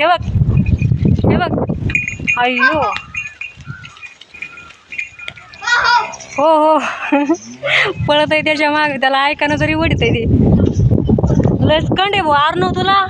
हे बघ. हे बघ. अय्यो. हो हो. पळत आहे त्याच्यामागे. त्याला ऐकानं तरी वडीत आहे ते. लस कंडे भाऊ आरनव तुला.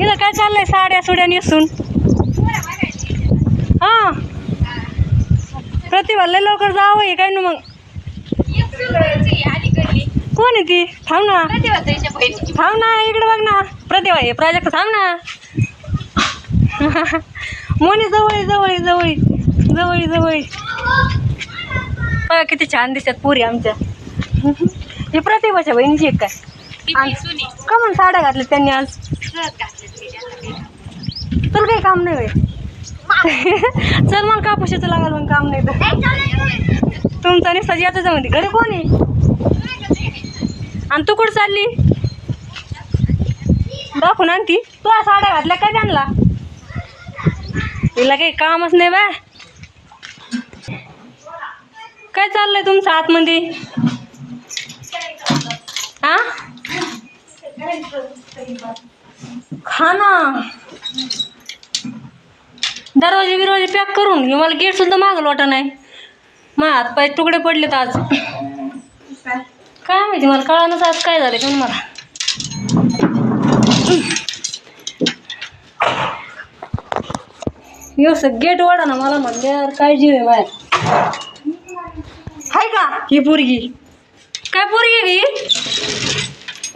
इथं काय चाललंय साड्या सुड्या नेसून? हा. प्रतिभा लय लवकर जावं आहे काय ना मग? कोण आहे ती? थांब ना. थांब ना इकडे बघ ना. प्रतिभा आहे प्राजक्त थांब ना. मोनी जवळ जवळ जवळ जवळ जवळ. बघा किती छान दिसतात पुरी आमच्या. ही प्रतिभाच्या बहिणीची एक काय? का म्हणून साड्या घातल्या त्यांनी आज. तुला काही काम नाही चल मला कापूशीचं लागाल मग काम नाही तर. तुमचा निस्ता याचं म्हणते घरी कोण आहे? आणि तू कुठं चालली? दाखवून आणती तू या साड्या घातल्या काय त्यांना? तिला काही कामच नाही बा. काय चाललंय तुमचं आतमध्ये? हा खाना दरवाजे बिरवाजे पॅक करून हे मला गेट सुद्धा मागल वाटत नाही. मग हात पाय तुकडे पडलेत आज. काय माहिती मला कळानच आज काय झालं का मला. येस गेट वाढा ना मला म्हणल्यावर काय जीव आहे बाहेर. हाय का? ही पोरगी. काय पोरगी ही?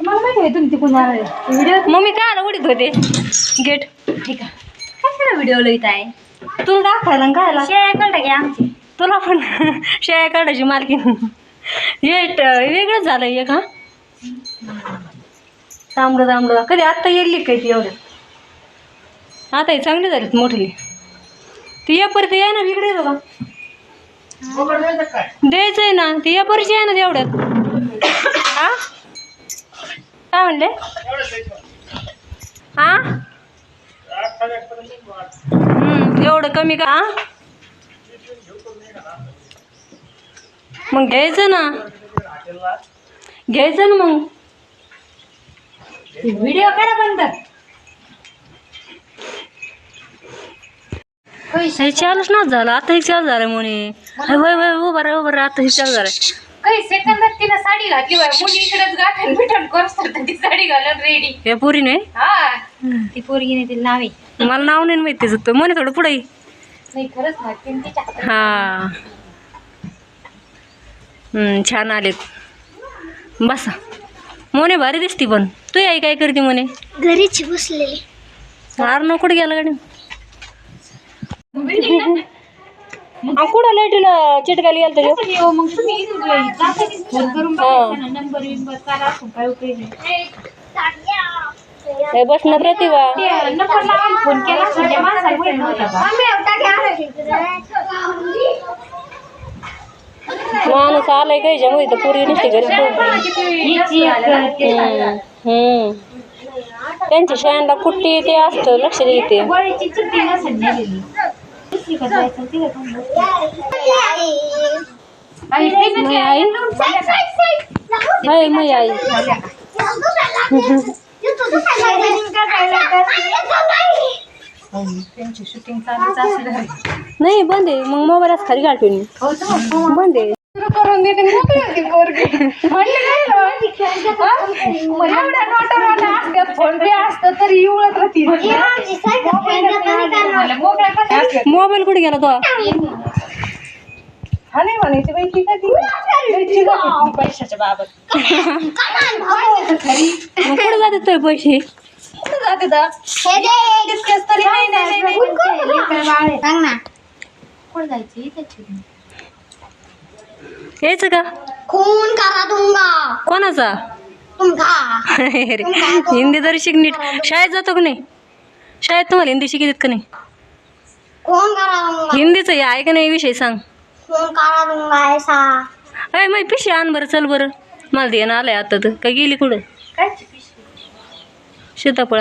मला माहिती आहे तुम्ही तिकून व्हिडिओ मम्मी काय आला उडीत होते? गेट. ठीक आहे कशाला व्हिडिओ लिहित आहे? तुला दाखवायला आणि खायला. शेळ्या कळलं की आमची. तुला पण शेळ्या काढायची मालकीन. हे वेगळंच झालं हा? तांबडं तांबडं. कधी आत्ता येईल काय ती एवढ्या आता हे चांगले झालेत मोठले ती या परत या ना इकडे बघा द्यायचं आहे ना. ती या परची आहे ना तेवढ्यात. हा काय म्हणले? हा एवढं कमी का? मग घ्यायचं ना. घ्यायचं ना मग. व्हिडिओ करा बंद. हे चालूच ना झालं. आता हे चालू झालं म्हणे हाय, वय वय उभा राहा उभा राहा. आता हे चालू झालं काही सेकंदात तिनं साडी घातली बाय मुली इकडेच गाठण बिठण करत ती साडी घालून रेडी हे पुरी नाही हा. ती पोरगीने तिला नावे मला नाव नाही माहिती त्याचं तर म्हणे थोडं पुढे नाही खरंच ना तिने तिच्या हातात हा. हम्म, छान आलेत. बसा. मोने भारी दिसती पण. तू आई काय करते म्हणे घरीच बसलेले. आर न कुठे गेला गाडी. कुठं लाईटीला चिटकायला गेलं हा. हे बस ना प्रतिभा फोन केला असता त्या माणसाला माहीत नव्हतं का? माणूस आलाय काही ज्यामुळे तर पूर्वी नसते घरी हम्म, हम्म. त्यांच्या शाळांना कुट्टी ते असतं लक्ष देते गोळ्याची चिठ्ठी नसेल नेलेली. दुसरीकडे जायचं तिला पण बघ. आई, ते आई हाय मग आई. त्यांची शूटिंग चालूच असलं. नाही बंद आहे. मग मोबाईल असं खाली घालतो मी हो तर बंद आहे. करून देते मोकळी होती पोरगी म्हणले नाही ना मग एवढ्या नोटा नोटा असतात फोन पे असतं तरी इवळत मोबाईल कुठे गेला तो हा नाही म्हणायची बाई कधी ती पैशाच्या बाबत कुठे जाते तुझे पैसे कुठं जाते डिस्कस तरी नाही नाही नाही, नाही. कुठं जायची? त्याची यायचं का? खून करा दूंगा कोणाचा? तुमका अरे हिंदी तरी शिक नीट. शाळेत जातो का नाही? शाळेत तुम्हाला हिंदी शिकित का नाही? खून करा दूंगा हिंदीचं हे आहे का नाही विषय? सांग. खून करा दूंगा ऐसा. अय मग पिशी आण बरं चल बरं. मला देणं आलंय आता तर. काय गेली कुठं? काय सीताफळ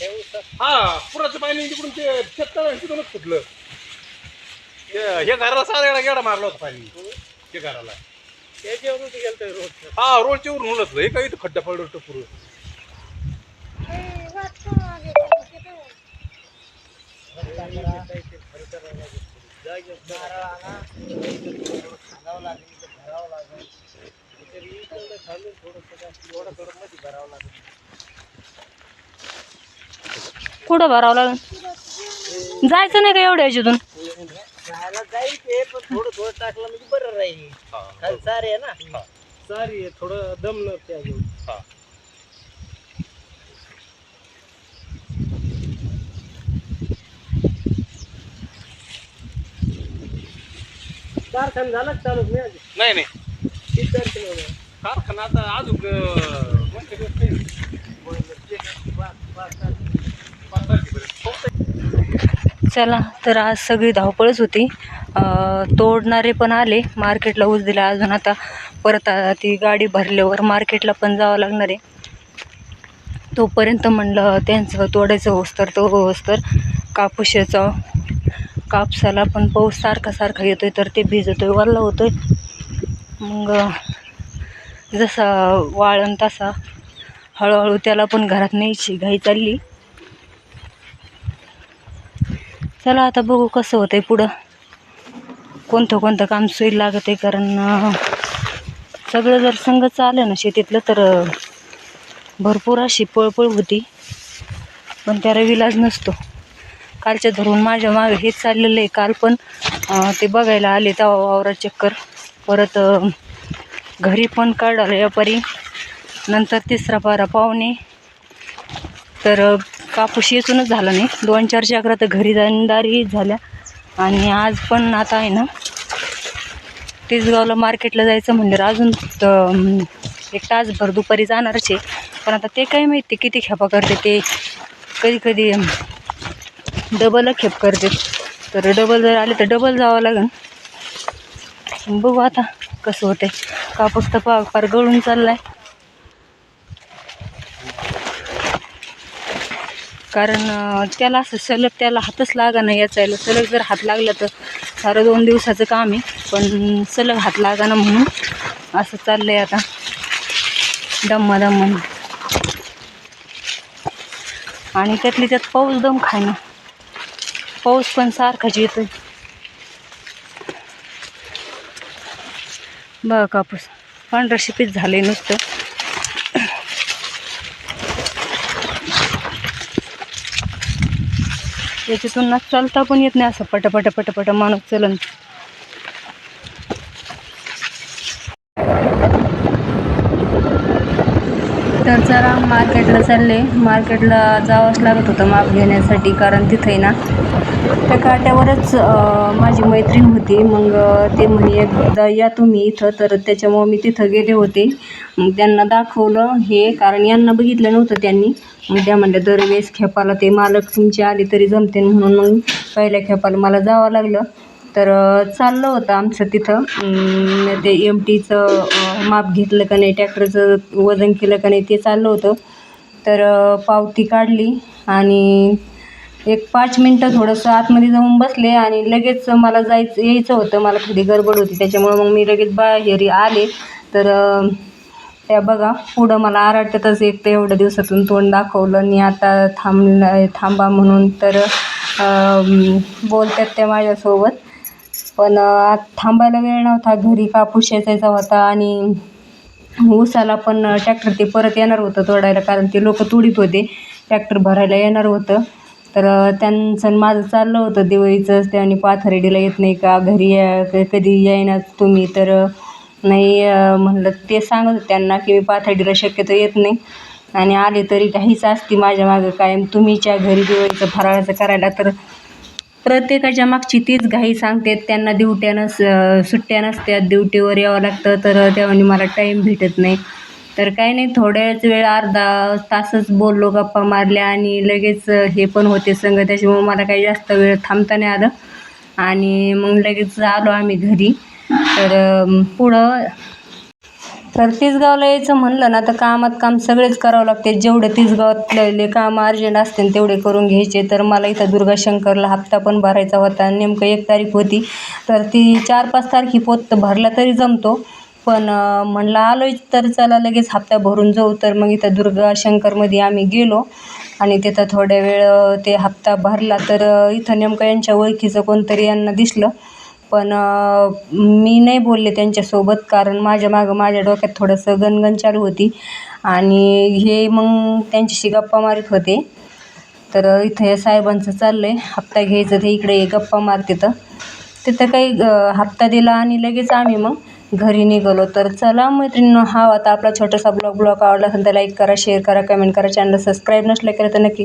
हे. हा पुराचं पाणी तिकडून ते तिथूनच फुटलं हे हे घराला सारा गेडा मारला होता पाणी हे घराला त्याच्यावरून ते गेलं रोड हा रोडच्या वरून उलटलं हे काही इथं खड्डा पडलं होतं पुरं कुठं भरावं लागेल जायचं नाही का एवढ्या ह्याच्यातून खायला जाईल ते पण थोडं थोडं टाकलं म्हणजे बरं राहील हा, खाली सारे आहे ना. सारी आहे थोडं दमलं त्या घेऊन हा. कारखाना झाला का चालू नाही अजून? नाही नाही किती तारखेला होणार? कारखाना आता अजून अं, म्हणते दिवस नाही. पाच- पाच तारखेला. पाच तारखेपर्यंत. चला तर आज सगळी धावपळच होती. तोडणारे पण आले. मार्केटला ऊस दिला अजून आता. परत ती गाडी भरल्यावर मार्केटला पण जावं लागणार आहे. तोपर्यंत म्हणलं त्यांचं तोडायचं होस्तर तो होस्तर कापूस याचा कापसाला पण पाऊस सारखा सारखा येतो आहे तर ते भिजतो आहे वल्ला आहे मग जसा वाळण तसा. हळूहळू त्याला पण घरात न्यायची घाई चालली. चला आता बघू कसं होतंय पुढं. कोणतं कोणतं काम सोयी लागत आहे कारण सगळं जर संगच आलं ना शेतीतलं तर भरपूर अशी पळपळ होती. पण त्याला विलाज नसतो. कालच्या धरून माझ्या मागे हेच चाललेलं आहे. काल पण ते बघायला आले तेव्हा वावरा चक्कर. परत घरी पण काढालं व्यापारी नंतर तिसरा पारा पाहुणे. तर कापूस येचूनच झाला नाही. दोन चार चक्रा तर घरी जाणदारी झाल्या. आणि आज पण आता आहे ना तिसगावला मार्केटला जायचं म्हणजे अजून एक तासभर दुपारी जाणारच आहे. पण आता ते काय माहिती किती खेपा करते ते. कधी कधी डबल खेप करते. तर डबल जर आले तर डबल जावं लागेल. बघू आता कसं होतंय. कापूस तर पा फार गळून चाललाय. कारण त्याला असं सलग त्याला हातच लागा नाही याचायला. सलग जर हात लागला तर सारं दोन दिवसाचं काम आहे. पण सलग हात लागा ना म्हणून असं चाललं आहे आता. दम्मा दम्मा आणि त्यातली त्यात पाऊस दम खाय ना पाऊस पण सारखाच येतोय. बघा कापूस. पांढरा शिपीत झालंय नुसतं. याच्यातून ना चालता पण येत नाही असं पटपट पटपट माणूस चलन. तर जरा मार्केटला चालले. मार्केटला जावंच लागत होतं माप घेण्यासाठी कारण तिथे ना त्या काट्यावरच माझी मैत्रीण होती. मग ते म्हणे एकदा या तुम्ही इथं. तर त्याच्यामुळं मी तिथं गेले होते. मग त्यांना दाखवलं हे कारण यांना बघितलं नव्हतं त्यांनी. मग त्या म्हणल्या दरवेळेस खेपाला ते मालक तुमचे आले तरी जमते. म्हणून मग पहिल्या खेपाला मला जावं लागलं. तर चाललं होतं आमचं तिथं. ते एम टीचं माप घेतलं का नाही टॅक्टरचं वजन केलं का नाही ते चाललं होतं. तर पावती काढली आणि एक पाच मिनटं थोडंसं आतमध्ये जाऊन बसले आणि लगेच मला जायचं यायचं होतं. मला थोडी गडबड होती त्याच्यामुळं मग मी लगेच बाहेर आले. तर त्या बघा पुढं मला आराडतातच एक तर एवढ्या दिवसातून तोंड दाखवलं आणि आता थांबलं थांबा म्हणून तर बोलतात त्या माझ्यासोबत. पण थांबायला वेळ नव्हता. घरी कापूस वेचायचा होता आणि ऊसाला पण ट्रॅक्टर ते परत येणार होतं तोडायला कारण ते लोक तोडीत होते. ट्रॅक्टर भरायला येणार होतं. तर त्यांचं माझं चाललं होतं दिवाळीचं. त्याने पाथर्डीला येत नाही का? घरी या कधी येईना तुम्ही? तर नाही म्हणलं ते सांगत होते त्यांना की मी पाथर्डीला शक्यतो येत नाही. आणि आले तरी काहीच असती माझ्या मागं कायम. तुम्हीच्या घरी दिवाळीचं फराळाचं करायला तर प्रत्येकाच्या मागची तीच घाई सांगते. त्यांना ड्युट्या नस सुट्ट्या नसतात ड्युटीवर यावं लागतं तर तेव्हा मला टाईम भेटत नाही. तर काही नाही थोड्याच वेळ अर्धा तासच बोललो गप्पा मारल्या आणि लगेच हे पण होते संग. त्याच्यामुळे मला काही जास्त वेळ थांबता नाही आलं. आणि मग लगेच आलो आम्ही घरी. तर पुढं तर तिसगावला यायचं म्हणलं ना तर कामात काम सगळेच करावं लागते. जेवढे तिसगावातले काम अर्जंट असतील तेवढे करून घ्यायचे. तर मला इथं दुर्गाशंकरला हप्ता पण भरायचा होता. नेमकं एक तारीख होती. तर ती चार पाच तारखी पोत भरला तरी जमतो. पण म्हणलं आलोय तर चला लगेच हप्ता भरून जाऊ. तर मग इथं दुर्गाशंकरमध्ये आम्ही गेलो. आणि तिथं थोड्या वेळ ते हप्ता भरला. तर इथं नेमकं यांच्या ओळखीचं कोणतरी यांना दिसलं. पण मी नाही बोलले त्यांच्यासोबत कारण माझ्या मागं माझ्या डोक्यात थोडंसं गणगण चालू होती. आणि हे मग त्यांच्याशी गप्पा मारत होते. तर इथं या साहेबांचं चाललं आहे हप्ता घ्यायचं ते इकडे ये गप्पा मारते तर. तिथं काही हप्ता दिला आणि लगेच आम्ही मग घरी निघालो. तर चला मैत्रिणींनो हा आता आपला छोटासा ब्लॉग ब्लॉग आवडला असेल तर लाईक करा शेअर करा कमेंट करा. चॅनल सबस्क्राईब नसलं केलं तर नक्की